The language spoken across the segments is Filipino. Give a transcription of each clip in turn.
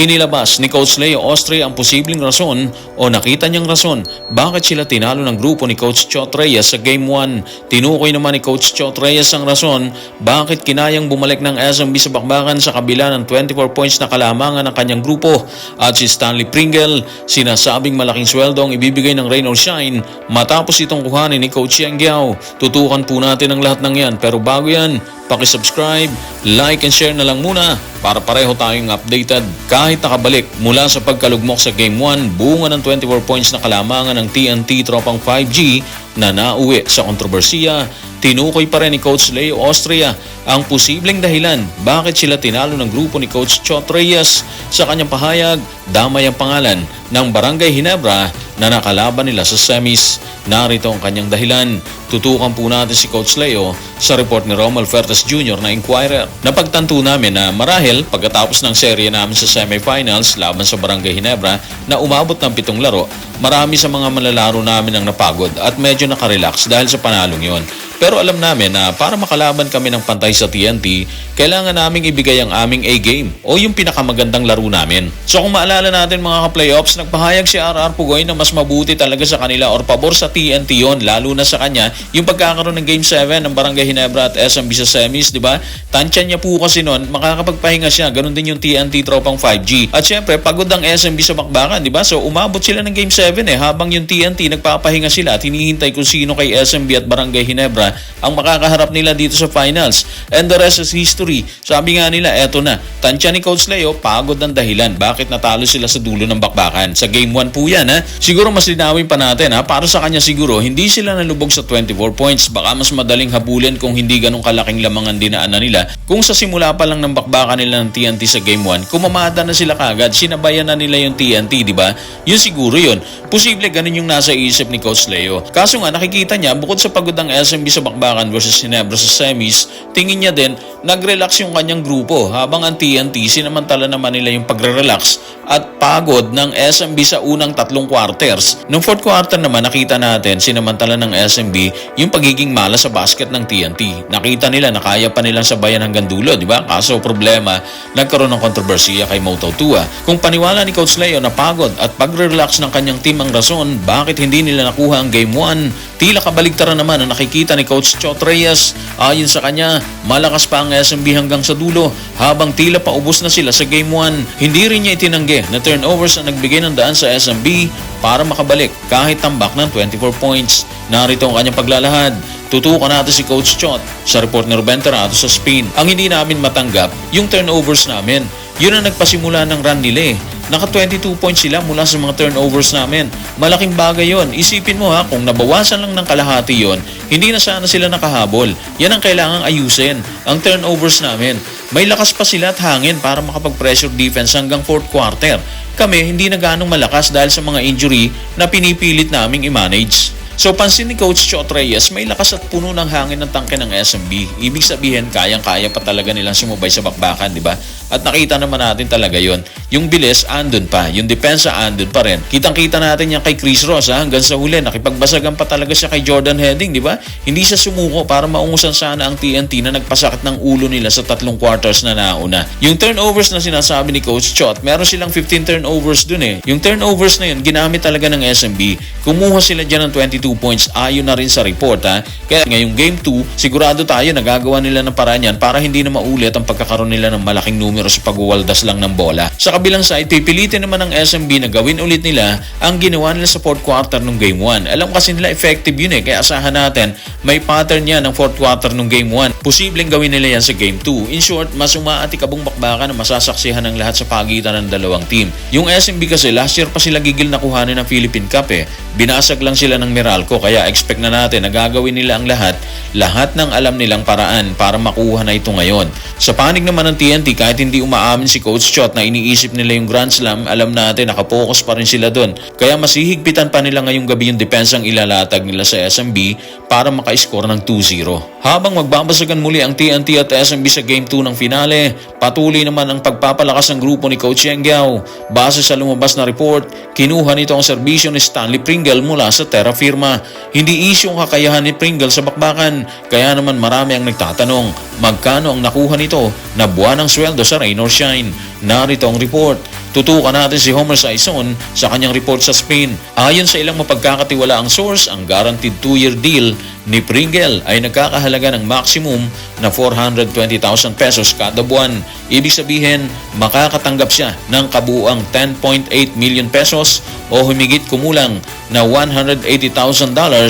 Inilabas ni Coach Leo Austria ang posibleng rason o nakita niyang rason bakit sila tinalo ng grupo ni Coach Chot Reyes sa Game 1. Tinukoy naman ni Coach Chot Reyes ang rason bakit kinayang bumalik ng SMB sa bakbakan sa kabila ng 24 points na kalamangan ng kanyang grupo. At si Stanley Pringle, sinasabing malaking sweldo ang ibibigay ng Rain or Shine matapos itong kuhanin ni Coach Yang Giao. Tutukan po natin ang lahat ng yan pero bago yan, Paki-subscribe, like and share na lang muna para pareho tayong updated. Kahit nakabalik mula sa pagkalugmok sa Game 1, bunga ng 24 points na kalamangan ng TNT Tropang 5G na nauwi sa kontrobersiya, tinukoy pa rin ni Coach Leo Austria ang posibleng dahilan bakit sila tinalo ng grupo ni Coach Chot Reyes sa kanyang pahayag, damay ang pangalan ng Barangay Hinebra na nakalaban nila sa semis. Narito ang kanyang dahilan. Tutukan po natin si Coach Leo sa report ni Romal Fertas Jr. na Inquirer. Napagtanto namin na marahil pagkatapos ng serye namin sa semifinals laban sa Barangay Hinebra na umabot ng pitong laro, marami sa mga malalaro namin ang napagod at medyo nakarelax dahil sa panalong yon. Pero alam namin na para makalaban kami ng pantay sa TNT, kailangan naming ibigay ang aming A-game o yung pinakamagandang laro namin. So kung maalala natin mga ka-playoffs, nagpahayag si RR Pugoy na mas mabuti talaga sa kanila or pabor sa TNT yon lalo na sa kanya yung pagkakaroon ng Game 7 ng Barangay Hinebra at SMB sa semis, di ba? Tansya niya po kasi noon, makakapagpahinga siya. Ganun din yung TNT tropang 5G. At syempre, pagod ang SMB sa bakbakan, di ba? So umabot sila ng Game 7 eh, habang yung TNT nagpapahinga sila at hinihintay kung sino kay SMB at Barangay Hinebra ang makakaharap nila dito sa finals. And the rest is history. Sabi nga nila, eto na. Tansya ni Coach Leo, pagod ng dahilan. Bakit natalo sila sa dulo ng bakbakan? Sa Game 1 po yan, ha? Siguro mas linawin pa natin, ha? Para sa kanya siguro, hindi sila nalubog sa 24 points. Baka mas madaling habulin kung hindi ganong kalaking lamangan dinaanan nila. Kung sa simula pa lang ng bakbakan nila ng TNT sa Game 1, kumamada na sila kagad, sinabayan na nila yung TNT, di ba? Yun siguro yun. Posible ganun yung nasa isip ni Coach Leo. Kaso nga, nakikita niya, bukod sa pagod ng SMB sa bakbakan versus Ginebra sa semis, tingin niya din, nag-relax yung kanyang grupo habang ang TNT, sinamantala naman nila yung pagre-relax at pagod ng SMB sa unang tatlong quarters. Noong fourth quarter naman, nakita natin, sinamantala ng SMB yung pagiging mala sa basket ng TNT. Nakita nila na kaya pa nilang sabayan hanggang dulo, di ba? Kaso problema, nagkaroon ng kontrobersiya kay Moto Tua. Kung paniwala ni Coach Leo na pagod at pagre-relax ng kanyang team ang rason bakit hindi nila nakuha ang Game 1, tila kabaligtaran naman ang nakikita ni Coach Chot Reyes. Ayon sa kanya, malakas pa ang SMB hanggang sa dulo habang tila pa ubos na sila sa Game 1. Hindi rin niya itinanggi na turnovers ang nagbigay ng daan sa SMB para makabalik kahit tambak ng 24 points. Narito ang kanyang paglalahad. Tutukan natin si Coach Chot sa report ni Ruben Terrato sa spin. Ang hindi namin matanggap, yung turnovers namin. Yun ang nagpasimula ng run nila eh. Naka 22 points sila mula sa mga turnovers namin. Malaking bagay yon. Isipin mo ha, kung nabawasan lang ng kalahati yon, hindi na sana sila nakahabol. Yan ang kailangang ayusin. Ang turnovers namin. May lakas pa sila at hangin para makapag-pressure defense hanggang fourth quarter. Kami hindi na ganong malakas dahil sa mga injury na pinipilit naming i-manage. So pansin ni Coach Chot Reyes, may lakas at puno ng hangin ng tangke ng SMB. Ibig sabihin, kayang-kaya pa talaga nilang sumubay sa bakbakan, di ba? At nakita naman natin talaga yon. Yung bilis, andun pa. Yung depensa, andun pa rin. Kitang-kita natin yan kay Chris Ross, ha? hanggang sa huli. Nakipagbasagan pa talaga siya kay Jordan Heading, di ba? Hindi siya sumuko para maungusan sana ang TNT na nagpasakit ng ulo nila sa tatlong quarters na nauna. Yung turnovers na sinasabi ni Coach Chot, meron silang 15 turnovers dun eh. Yung turnovers na yun, ginamit talaga ng SMB. Kumuha sila dyan ng 22 points ayon na rin sa report ha. Kaya ngayong game 2, sigurado tayo nagagawa nila ng paraan yan para hindi na maulit ang pagkakaroon nila ng malaking numero sa pagwawaldas lang ng bola. Sa kabilang side, pipilitin naman ng SMB na gawin ulit nila ang ginawa nila sa fourth quarter ng game 1. Alam kasi nila effective yun eh, kaya asahan natin may pattern yan ng fourth quarter ng game 1. Posibleng gawin nila yan sa game 2. In short, mas umaatikabong bakbakan na masasaksihan ng lahat sa pagitan ng dalawang team. Yung SMB kasi last year pa sila gigil na kuhanin ng Philippine Cup eh. Binasag lang sila ng Meralco kaya expect na natin na gagawin nila ang lahat, lahat ng alam nilang paraan para makuha na ito ngayon. Sa panig naman ng TNT, kahit hindi umaamin si Coach Chot na iniisip nila yung Grand Slam, alam natin nakapokus pa rin sila doon. Kaya masihigpitan pa nila ngayong gabi yung depensang ilalatag nila sa SMB para maka-score ng 2-0. Habang magbabasagan muli ang TNT at SMB sa Game 2 ng finale, patuloy naman ang pagpapalakas ng grupo ni Coach Yang Giao. Base sa lumabas na report, kinuha nito ang serbisyo ni Stanley Pringle mula sa Terra Firma. Hindi issue ang kakayahan ni Pringle sa bakbakan, kaya naman marami ang nagtatanong, magkano ang nakuha nito na buwan ng sweldo sa Rain or Shine? Narito ang report. Tutukan natin si Homer Saison sa kanyang report sa Spain. Ayon sa ilang mapagkakatiwalaang source, ang guaranteed 2-year deal ni Pringle ay nagkakahalaga ng maximum na 420,000 pesos kada buwan. Ibig sabihin, makakatanggap siya ng kabuuang 10.8 million pesos o humigit kumulang na $180,000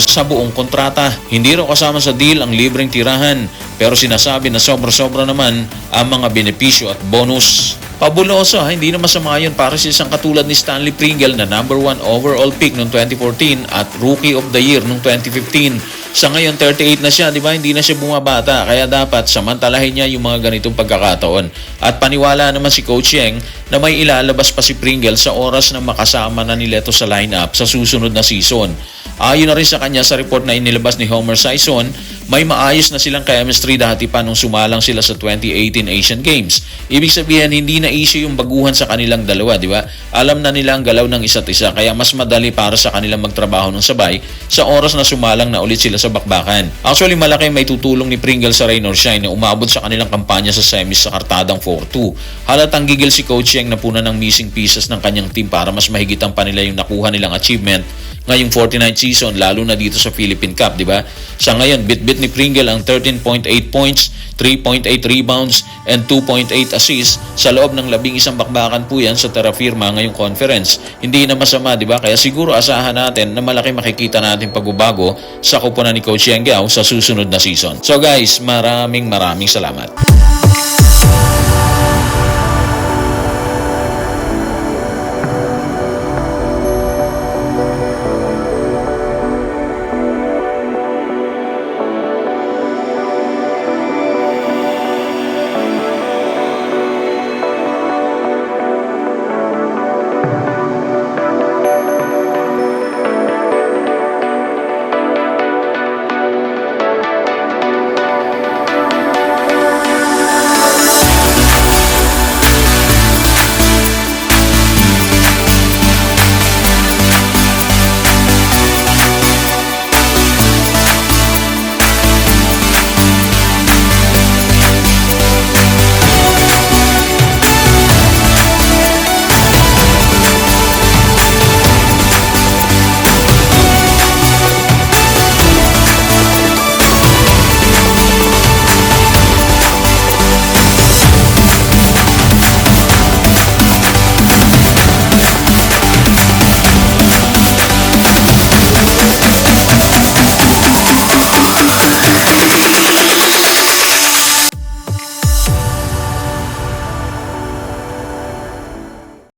sa buong kontrata. Hindi raw kasama sa deal ang libreng tirahan pero sinasabi na sobra-sobra naman ang mga benepisyo at bonus. Pabuloso hindi na masama yun para sa isang katulad ni Stanley Pringle na number 1 overall pick noong 2014 at Rookie of the Year noong 2015. Sa ngayon, 38 na siya, di ba? Hindi na siya bumabata. Kaya dapat samantalahin niya yung mga ganitong pagkakataon. At paniwala naman si Coach Yeng na may ilalabas pa si Pringle sa oras na makasama na nila ito sa lineup sa susunod na season. Ayon na rin sa kanya sa report na inilabas ni Homer Sison, may maayos na silang chemistry dati pa nung sumalang sila sa 2018 Asian Games. Ibig sabihin, hindi na issue yung baguhan sa kanilang dalawa, di ba? Alam na nila ang galaw ng isa't isa, kaya mas madali para sa kanilang magtrabaho ng sabay sa oras na sumalang na ulit sila sa bakbakan. Actually, malaki may tutulong ni Pringle sa Rain or Shine na umabot sa kanilang kampanya sa semis sa kartadang 4-2. Halatang gigil si Coach Yang na puna ng missing pieces ng kanyang team para mas mahigitan pa nila yung nakuha nilang achievement ngayong 49th season lalo na dito sa Philippine Cup, di ba? Sa ngayon, bit-bit ni Pringle ang 13.8 points, 3.8 rebounds, and 2.8 assists sa loob ng labing isang bakbakan po yan sa Terra Firma ngayong conference. Hindi na masama, di ba? Kaya siguro asahan natin na malaki makikita natin pagbabago sa kupunan ni Coach Yang Gao sa susunod na season. So guys, maraming maraming salamat.